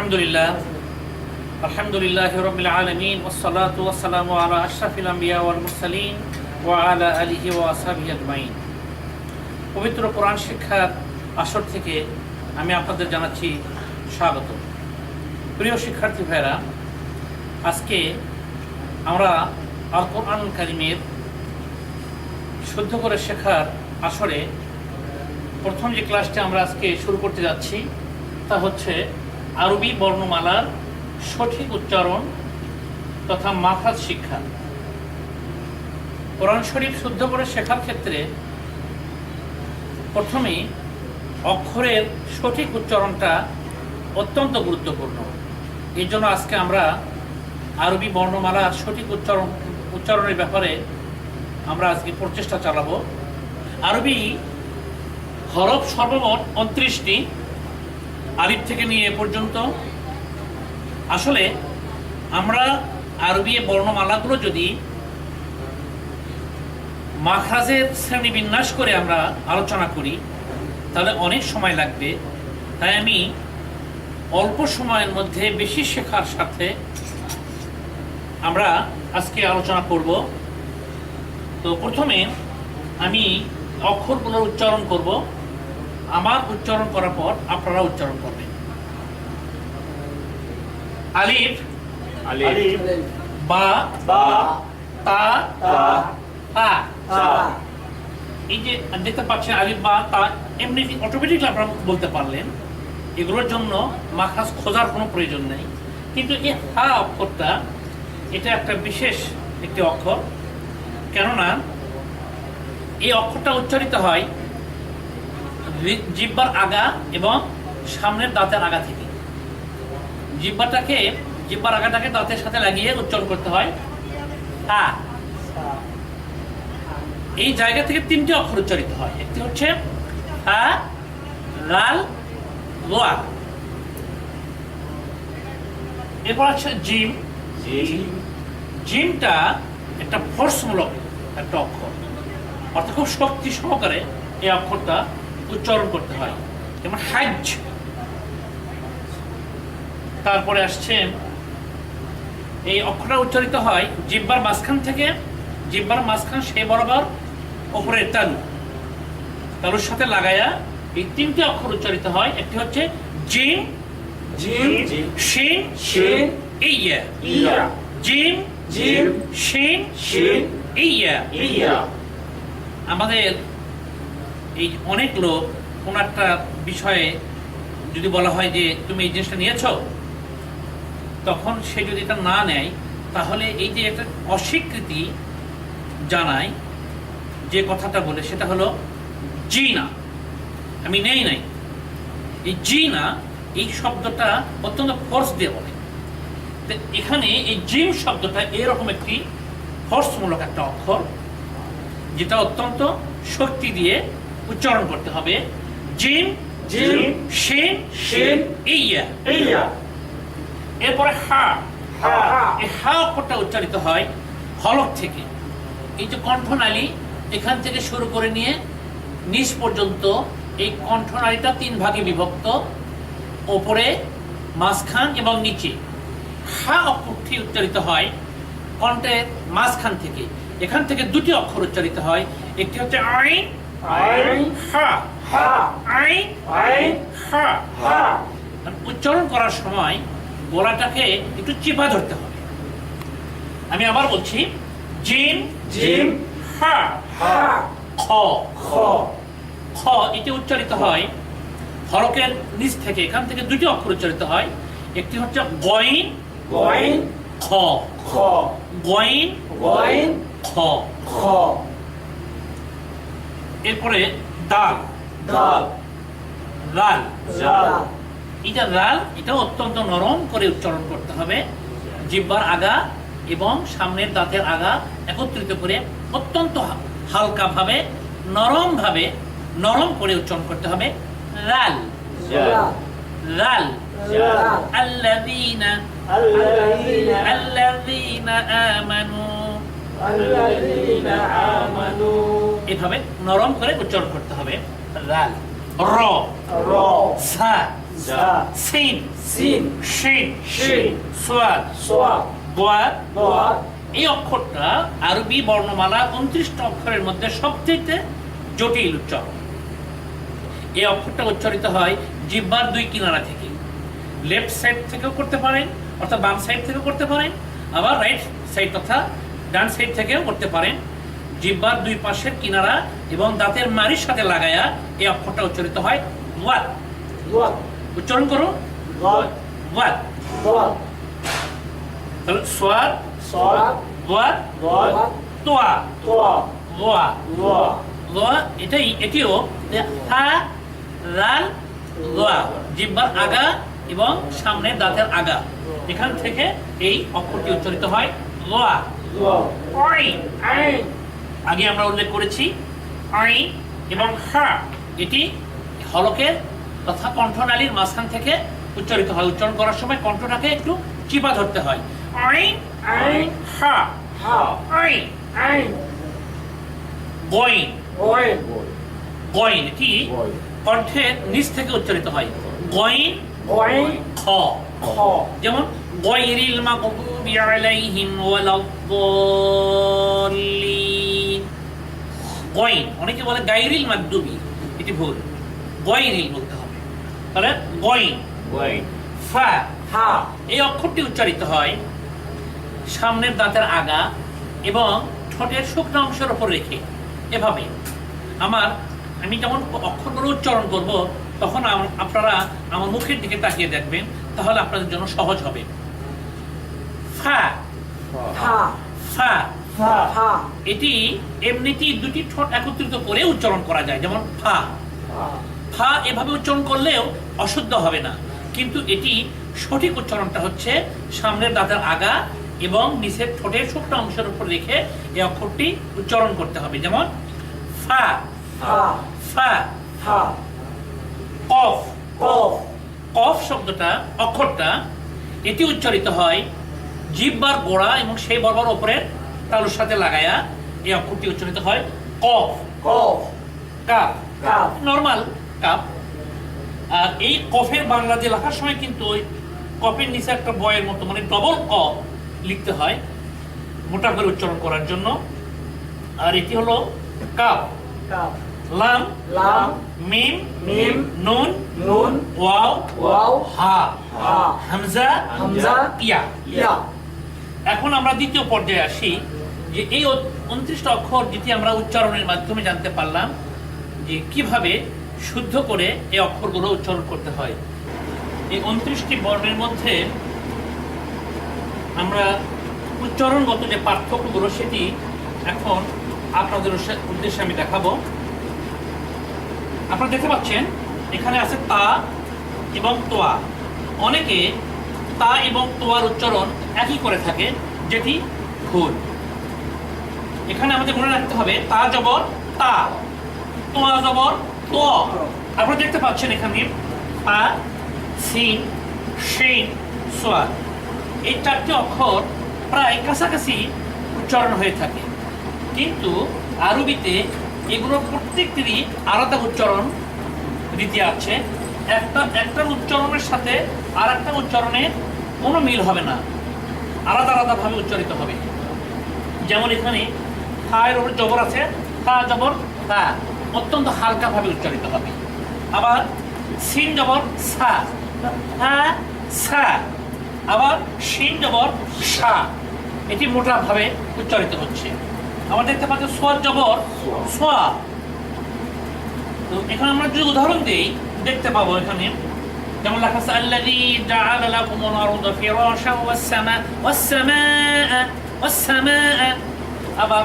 আলহামদুলিল্লাহ। আলহামদুলিল্লাহ রবিল আলমিন ওসলাত ওসালাম আলা আশরাফিল আম্বিয়া ওয়াল মুরসালিন ওয়া আলা আলিহি ওয়া আসহাবি আজমাইন। পবিত্র কোরআন শিক্ষার আসর থেকে আমি আপনাদের জানাচ্ছি স্বাগত। প্রিয় শিক্ষার্থী ভাইরা আজকে আমরা আল কোরআন কারিমের শুদ্ধ করে শেখার আসরে প্রথম যে ক্লাসটি আমরা আজকে শুরু করতে যাচ্ছি, তা হচ্ছে আরবি বর্ণমালার সঠিক উচ্চারণ তথা মাখাজ শিক্ষা। কোরআন শরীফ শুদ্ধ করে শেখার ক্ষেত্রে প্রথমেই অক্ষরের সঠিক উচ্চারণটা অত্যন্ত গুরুত্বপূর্ণ। এই জন্য আজকে আমরা আরবি বর্ণমালার সঠিক উচ্চারণ, উচ্চারণের ব্যাপারে আমরা আজকে প্রচেষ্টা চালাবো। আরবি হরফ সর্বমোট উনত্রিশটি আলিফ থেকে নিয়ে এ পর্যন্ত। আসলে আমরা আরবি বর্ণমালাগুলো যদি মাখাজের শ্রেণি বিন্যাস করে আমরা আলোচনা করি, তাহলে অনেক সময় লাগবে। তাই আমি অল্প সময়ের মধ্যে বেশি শেখার সাথে আমরা আজকে আলোচনা করব। তো প্রথমে আমি অক্ষরগুলোর উচ্চারণ করব। আমার উচ্চারণ করার পর আপনারা উচ্চারণ করবেন। আলিফ আলিফ। বা বা তা তা এই যে দেখতে পাচ্ছেন আলিফ বা তা এমনি অটোমেটিকলি আপনারা বলতে পারলেন। এগুলোর জন্য মাখাস খোঁজার কোনো প্রয়োজন নেই। কিন্তু এই হা অক্ষরটা এটা একটা বিশেষ একটি অক্ষর। কেননা এই অক্ষরটা উচ্চারিত হয় রি- জিহ্বার আগা এবং সামনের দাঁতের আগা থেকে। জিহ্বাটাকে জিব্বার আগাটাকে দাঁতের সাথে লাগিয়ে উচ্চারণ করতে হয়। হা। এই জায়গা থেকে তিনটি অক্ষর উচ্চারিত হয়। একটি হচ্ছে হা লাল লোয়া। এরপর আছে জিম। জিম। জিমটা একটা ফোর্সমূলক একটা অক্ষর। অর্থাৎ খুব শক্তি সহকারে এই অক্ষরটা উচ্চারণ করতে হয়। যেমন হাজ তারপরে আসছে এই অক্ষরটা উচ্চারিত হয় জিব্বার মাঝখান থেকে জিব্বার মাঝখান সেই বরাবর ওপরের তালু। তালুর সাথে লাগায়া এই তিনটি অক্ষর উচ্চারিত হয়। একটি হচ্ছে জিম জিম শিন শিন ইয়া। ইয়া। জিম জিম শিন শিন ইয়া। ইয়া। আমাদের এই অনেক লোক কোন একটা বিষয়ে যদি বলা হয় যে তুমি এই জিনিসটা নিয়েছো, তখন সে যদি এটা না নেয়, তাহলে এই যে একটা অস্বীকৃতি জানায় যে কথাটা বলে, সেটা হলো জি না আমি নেই নাই। এই জি না এই শব্দটা অত্যন্ত ফোর্স দিয়ে বলে। এখানে এই জিম শব্দটা এরকম একটি ফোর্সমূলক একটা অক্ষর, যেটা অত্যন্ত শক্তি দিয়ে উচ্চারণ করতে হবে। জিম জিম শিন শিন ইয়া। ইয়া। এরপরে হা হা। এই হা অক্ষরটা উচ্চারিত হয় হলক থেকে। এই যে কণ্ঠনালী এখান থেকে শুরু করে নিয়ে নিচ পর্যন্ত এই কণ্ঠনালীটা তিন ভাগে বিভক্ত। ওপরে মাঝখান এবং নিচে। হা অক্ষরটি উচ্চারিত হয় কণ্ঠের মাঝখান থেকে। এখান থেকে দুটি অক্ষর উচ্চারিত হয়। একটি হচ্ছে আইন উচ্চারণ করার সময় গলাটাকে একটু চিপা ধরতে হবে। আমি আবার বলছি জিম জিম হা হা খ খ খ এটি উচ্চারিত হয় হরকের নিচ থেকে এখান থেকে দুটি অক্ষর উচ্চারিত হয় একটি হচ্ছে গইন গইন খ খ গইন গইন খ খ এরপরে দাল দাল লাল জাল এটা লাল এটা অত্যন্ত নরম করে উচ্চারণ করতে হবে জিব্বার আগা এবং সামনের দাঁতের আগা একত্রিত করে অত্যন্ত হালকা ভাবে নরম ভাবে নরম করে উচ্চারণ করতে হবে লাল জাল লাল জাল আল্লাযীনা الذين আল্লাযীনা আমানু الذين آمنوا এভাবে নরম করে উচ্চারণ করতে হবে। লাল র। را সা জা সিন। সিন। শিন। শিন। সোয়াদ। সোয়াদ। দোয়াদ দোয়াদ এই অক্ষরটা আরবি বর্ণমালা উনত্রিশটা অক্ষরের মধ্যে সবচেয়ে জটিল উচ্চারণ। এই অক্ষরটা উচ্চারিত হয় জিব্বার দুই কিনারা থেকে। লেফট সাইড থেকেও করতে পারেন অর্থাৎ বাম সাইড থেকেও করতে পারেন আবার রাইট সাইড তথা ডান সাইড থেকেও করতে পারেন। জিব্বার দুই পাশের কিনারা এবং দাঁতের মারির সাথে লাগায়া এই অক্ষরটা উচ্চারিত হয় ওয়াত উচ্চারণ করো। ওয়াত তাহলে সোয়াদ ওয়াত তোয়া। ওয়া। লোয়া এটাই এটিও হা রাল লোয়া জিব্বার আগা এবং সামনের দাঁতের আগা। এখান থেকে এই অক্ষরটি উচ্চারিত হয় অই আইন। আগে আমরা উল্লেখ করেছি অই এবং হা এটি হলকের তথা কণ্ঠনালীর মাঝখান থেকে উচ্চারিত হয়। উচ্চারণ করার সময় কণ্ঠটাকে একটু চিপা ধরতে হয়। অই আইন হা। হা। অই আইন গইন। গইন। গইন। কণ্ঠের নিচ থেকে উচ্চারিত হয়। গইন ওয়েন খ। খ। যেমন গয়রিল মাগদুবি আলাইহিম ওয়ালাদ-দাল্লিন। গয়ন অনেকে বলে গায়রিল মাগদুবি এটি ভুল। গয়রিল বলতে হবে। তাহলে গয়ন। ওয়েন ফা হা এই অক্ষরটি উচ্চারিত হয় সামনের দাঁতের আগা এবং ঠোঁটের শুকনো অংশের ওপর রেখে। এভাবে। আমার আমি যখন অক্ষরগুলো উচ্চারণ করব তখন আপনারা আমার মুখের দিকে তাকিয়ে দেখবেন তাহলে আপনাদের জন্য সহজ হবে। ফা। হা। ফা। ফা। এটি এমনিতেই দুটি ঠোঁট একত্রিত করে উচ্চারণ করা যায় যেমন ফা। ফা। এভাবে উচ্চারণ করলেও অশুদ্ধ হবে না। কিন্তু এটি সঠিক উচ্চারণটা হচ্ছে সামনের দাঁতের আগা এবং নিচের ঠোঁটের শুকনো অংশের উপর রেখে এই অক্ষরটি উচ্চারণ করতে হবে যেমন ফা। ফা। কফ। কফ। কফ শব্দটা অক্ষরটা এটি উচ্চারিত হয় জিব্বার গোড়া এবং সেই বরাবর ওপরের তালুর সাথে লাগায়া এই অক্ষরটি উচ্চারিত হয় কফ। কফ। কাপ। কাপ। নর্মাল কাপ। আর এই কফের বাংলা দিয়ে লেখার সময় কিন্তু ওই কফের নিচে একটা বয়ের মতো মানে ডবল ক লিখতে হয় মোটা করে উচ্চারণ করার জন্য। আর এটি হলো কাপ। কাপ। লাম। লাম। মিম। মিম। নুন। নুন। ওয়াও। ওয়াও। হা। হা। হামজা। হামজা। ইয়া। ইয়া। এখন আমরা দ্বিতীয় পর্যায়ে আসি। যে এই উনত্রিশটা অক্ষর যেটি আমরা উচ্চারণের মাধ্যমে জানতে পারলাম, যে কীভাবে শুদ্ধ করে এই অক্ষরগুলো উচ্চারণ করতে হয়। এই উনত্রিশটি বর্ণের মধ্যে আমরা উচ্চারণগত যে পার্থক্যগুলো সেটি এখন আপনাদের উদ্দেশ্যে- আমি দেখাবো। আপনারা দেখতে পাচ্ছেন, এখানে আছে তা এবং তোয়া। অনেকে তা এবং তোয়ার উচ্চারণ একই করে থাকে, যেটি ভুল। এখানে আমাদের মনে রাখতে হবে তা জবর তা তোয়া জবর তো। আপনারা দেখতে পাচ্ছেন এখানে তা সিন, শিন, সোয়া। এই চারটি অক্ষর প্রায় কাছাকাছি উচ্চারণ হয়ে থাকে। কিন্তু আরবিতে এগুলোর প্রত্যেকটিরই আলাদা উচ্চারণ রীতি আছে। একটা একটার উচ্চারণের সাথে আর একটা উচ্চারণের কোনো মিল হবে না। আলাদা, আলাদাভাবে উচ্চারিত হবে। যেমন এখানে থায়ের উপর জবর আছে তা জবর তা অত্যন্ত হালকাভাবে উচ্চারিত হবে। আবার সিন জবর সা। হা সা। আবার শিন জবর সা। এটি মোটাভাবে উচ্চারিত হচ্ছে। আমরা দেখতে পাচ্ছি সোয়ার জবর সোয়া। তো এখানে আমরা যদি উদাহরণ দিই দেখতে পাবো এখানে যেমন লেখা আছে আল্লাযী জাআলা লাকুমুল আরদা ফিরাশান ওয়াস সামা ওয়াস সামাআ ওয়াস সামাআ আবার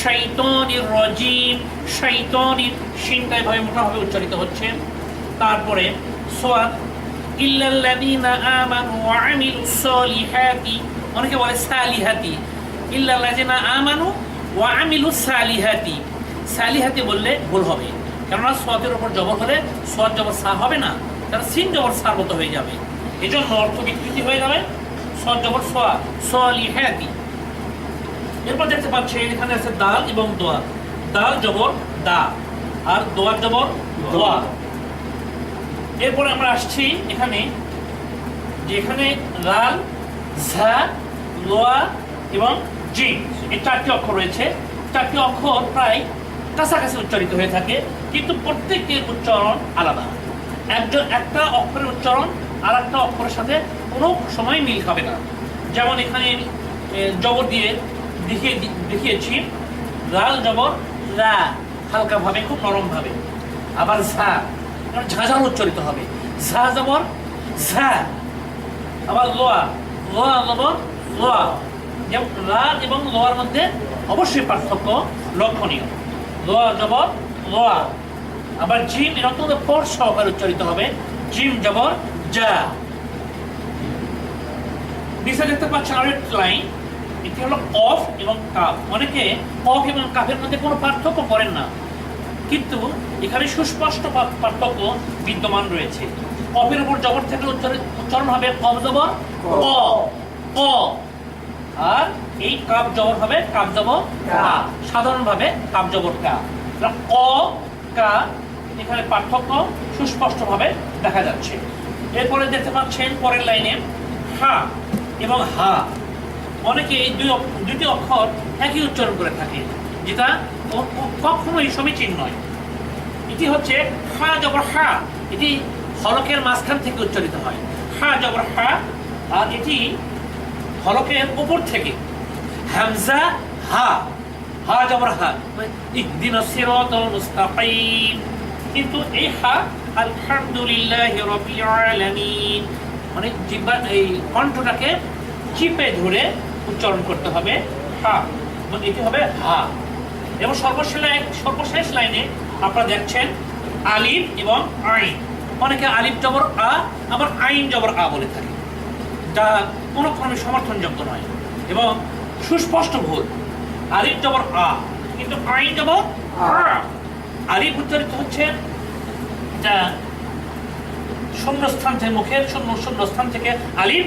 শাইতানির রাজীম শাইতানির শিনটা এভাবে মোটাভাবে উচ্চারিত হচ্ছে। তারপরে সোয়াদ ইল্লাল্লাযীনা আমানু ওয়া আমিলুস সালিহাতি অনেকে বলে সালিহাতি। ইল্লাল্লাযীনা আমানু ওয়া আমিলুস সালিহাতি সালিহাতি বললে ভুল হবে। কেননা সোয়াদের উপর জবর হলে সোয়াদ জবর সা হবে না কারণ সিন জবর সার মতো হয়ে যাবে। এই জন্য অর্থ বিকৃতি হয়ে যাবে। সোয়াদ জবর সোয়া সোয়ালিহাতি এরপর দেখতে পাচ্ছি এখানে আছে দাল এবং দোয়া। দাল জবর, দা। আর দোয়ার জবর, দোয়া। এরপরে আমরা আসছি এখানে যে এখানে লাল, ঝা, লোয়া এবং জিম এই চারটি অক্ষর রয়েছে। চারটি অক্ষর প্রায় কাছাকাছি উচ্চারিত হয়ে থাকে, কিন্তু প্রত্যেকটির উচ্চারণ আলাদা। একজন একটা অক্ষরের উচ্চারণ আর একটা অক্ষরের সাথে কোনো সময় মিল খাবে না। যেমন এখানে জবর দিয়ে দেখিয়ে দেখিয়েছি। লাল জবর, রা হালকাভাবে খুব নরমভাবে আবার ঝা কারণ ঝাঁঝাল উচ্চারিত হবে। ঝা জবর, ঝা। আবার লোয়া লোয়া জবর, লোয়া। যেমন রা এবং লোয়ার মধ্যে অবশ্যই পার্থক্য লক্ষণীয়। লোয়া জবর, লোয়া। আবার জিম এরকম পর সহকারে উচ্চারিত হবে। জিম, জবর যা নিচে দেখতে পাচ্ছেন আরও একটি লাইন। এটি হলো অফ এবং কাপ অনেকে অফ এবং কাপের মধ্যে কোনো পার্থক্য করেন না। কিন্তু এখানে সুস্পষ্ট পার্থক্য বিদ্যমান রয়েছে। কফের উপর জবর থেকে উচ্চারণ হবে কব জবর? ক। ক। আর এই কাপ জবর হবে কাপ জবর কা। সাধারণভাবে কাপ জবর কা। ক কা এখানে পার্থক্য সুস্পষ্টভাবে দেখা যাচ্ছে। এরপরে দেখতে পাচ্ছেন পরের লাইনে হা এবং হা। অনেকে এই দুই দুটি অক্ষর একই উচ্চারণ করে থাকে, যেটা কখনোই সমীচীন নয়। এটি হচ্ছে হা জবর হা, এটি হলকের মাঝখান থেকে উচ্চারিত হয়। হা জবর হা, আর এটি হলকের উপর থেকে। হামজা, হা। হা জবর হা ইহদিন সিরাতাল মুস্তাকিম। কিন্তু এই হা, আলহামদুলিল্লাহি রাব্বিল আলামিন মানে জিহ্বা এই কণ্ঠটাকে চিপে ধরে উচ্চারণ করতে হবে, হা এটি হবে হা। এবং সর্বশেষ লাইন সর্বশেষ লাইনে আপনারা দেখছেন আলিফ এবং আইন। অনেকে আলিফ জবর আ, আবার আইন জবর আ বলে থাকে। যা কোনো ক্রমে সমর্থনযোগ্য নয়। এবং সুস্পষ্ট ভুল, আলিফ জবর আ, কিন্তু আইন জবর আলিফ উচ্চারিত হচ্ছে যা শূন্যস্থান থেকে মুখের শূন্য শূন্যস্থান থেকে আলিফ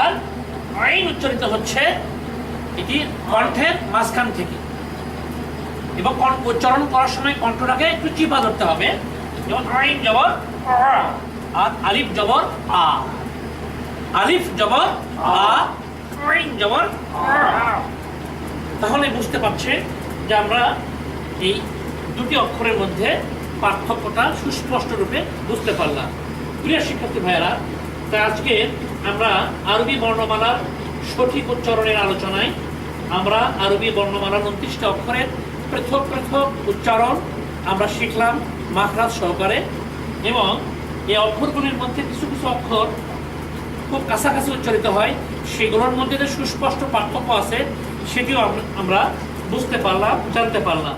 আর আইন উচ্চারিত হচ্ছে এটি কণ্ঠের মাঝখান থেকে। এবং উচ্চারণ করার সময় কণ্ঠটাকে একটু চিপা ধরতে হবে। যেমন আইন জবর আর আলিফ জবর আ। আলিফ জবর আইন জবর তাহলে বুঝতে পারছে যে আমরা এই দুটি অক্ষরের মধ্যে পার্থক্যটা সুস্পষ্ট রূপে বুঝতে পারলাম। প্রিয় শিক্ষার্থী ভাইয়েরা তা আজকে আমরা আরবি বর্ণমালার সঠিক উচ্চারণের আলোচনায় আমরা আরবি বর্ণমালার উনত্রিশটা অক্ষরের পৃথক পৃথক উচ্চারণ আমরা শিখলাম মাখরাজ সহকারে এবং এই অক্ষরগুলির মধ্যে কিছু কিছু অক্ষর খুব কাছাকাছি উচ্চারিত হয়। সেগুলোর মধ্যে যে সুস্পষ্ট পার্থক্য আছে, সেটিও আমরা বুঝতে পারলাম, জানতে পারলাম।